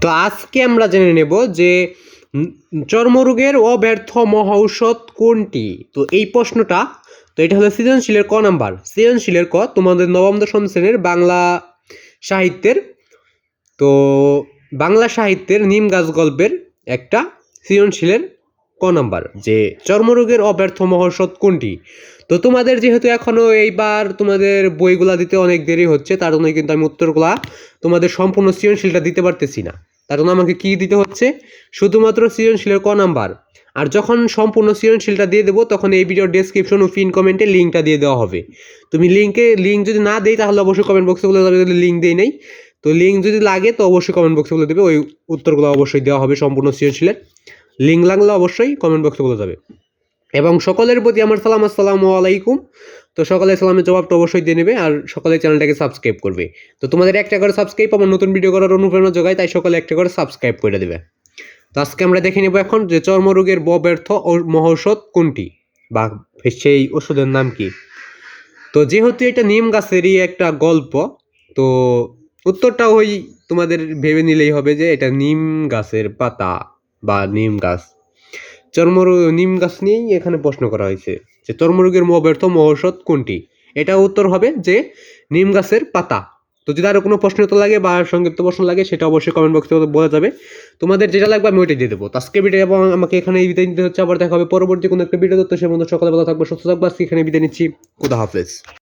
তো আজকে আমরা জেনে নেব যে চর্মরোগের অব্যর্থ মহৌষধ কোনটি? তো এই প্রশ্নটা, তো এটা হলো সৃজনশীলের ক নাম্বার। সৃজনশীলের ক তোমাদের নবম, দশম শ্রেণির বাংলা সাহিত্যের। তো বাংলা সাহিত্যের নিম গাছ গল্পের একটা সৃজনশীলের ক নাম্বার, যে চর্মরোগের অব্যর্থ মহৌষধ কোনটি? তো তোমাদের যেহেতু এখনও এইবার তোমাদের বইগুলা দিতে অনেক দেরি হচ্ছে, তার জন্য কিন্তু আমি উত্তরগুলা তোমাদের সম্পূর্ণ সৃজনশীলটা দিতে পারতেছি না। তার জন্য আমাকে কী দিতে হচ্ছে? শুধুমাত্র সৃজনশীলের ক নাম্বার। আর যখন সম্পূর্ণ সৃজনশীলটা দিয়ে দেবো, তখন এই ভিডিওর ডেসক্রিপশন ও পিন কমেন্টে লিঙ্কটা দিয়ে দেওয়া হবে। তুমি লিঙ্কে লিঙ্ক যদি না দেই, তাহলে অবশ্যই কমেন্ট বক্সে বলে যদি লিঙ্ক দেই নেই, তো লিঙ্ক যদি লাগে, তো অবশ্যই কমেন্ট বক্সে বলে দেবে, ওই উত্তরগুলো অবশ্যই দেওয়া হবে সম্পূর্ণ সৃজনশীলের। লিঙ্ক লাগলে অবশ্যই কমেন্ট বক্সে বলে যাবে। এবং সকলের প্রতি আমার সালাম, আসসালামু আলাইকুম। তো সকালে সালামের জবাবটা অবশ্যই দিয়ে নেবে আর সকালে চ্যানেলটাকে সাবস্ক্রাইব করবে। তো তোমাদের একটা করে সাবস্ক্রাইব আমার নতুন ভিডিও করার অনুপ্রেরণা যোগায়, তাই সকালে একটা করে সাবস্ক্রাইব করে দেবে। তো আজকে আমরা দেখে নেব এখন যে চর্মরোগের ব্যর্থ মহৌষধ কোনটি বা সেই ওষুধের নাম কি। তো যেহেতু এটা নিম গাছেরই একটা গল্প, তো উত্তরটা ওই তোমাদের ভেবে নিলেই হবে যে এটা নিম গাছের পাতা। বা নিম গাছ। চর্মরোগ, নিম গাছ নিয়েই এখানে প্রশ্ন করা হয়েছে যে চর্মরোগের ব্যর্থ মহৌষধ কোনটি? এটা উত্তর হবে যে নিম গাছের পাতা। তো যদি আরও কোনো প্রশ্ন তো লাগে বা সংক্ষিপ্ত প্রশ্ন লাগে, সেটা অবশ্যই কমেন্ট বক্সে বলা যাবে। তোমাদের যেটা লাগবে আমি ওইটাই দিয়ে দেবো। আজকে ভিডিও এবং আমাকে এখানে বিদায় নিতে হচ্ছে। আবার দেখা হবে পরবর্তী কোনো একটা ভিডিও তো। সে মধ্যে সকালে ভালো থাকবে, সুস্থ থাকবে। আজকে এখানে বিদায় নিচ্ছি। খুদা হাফেজ।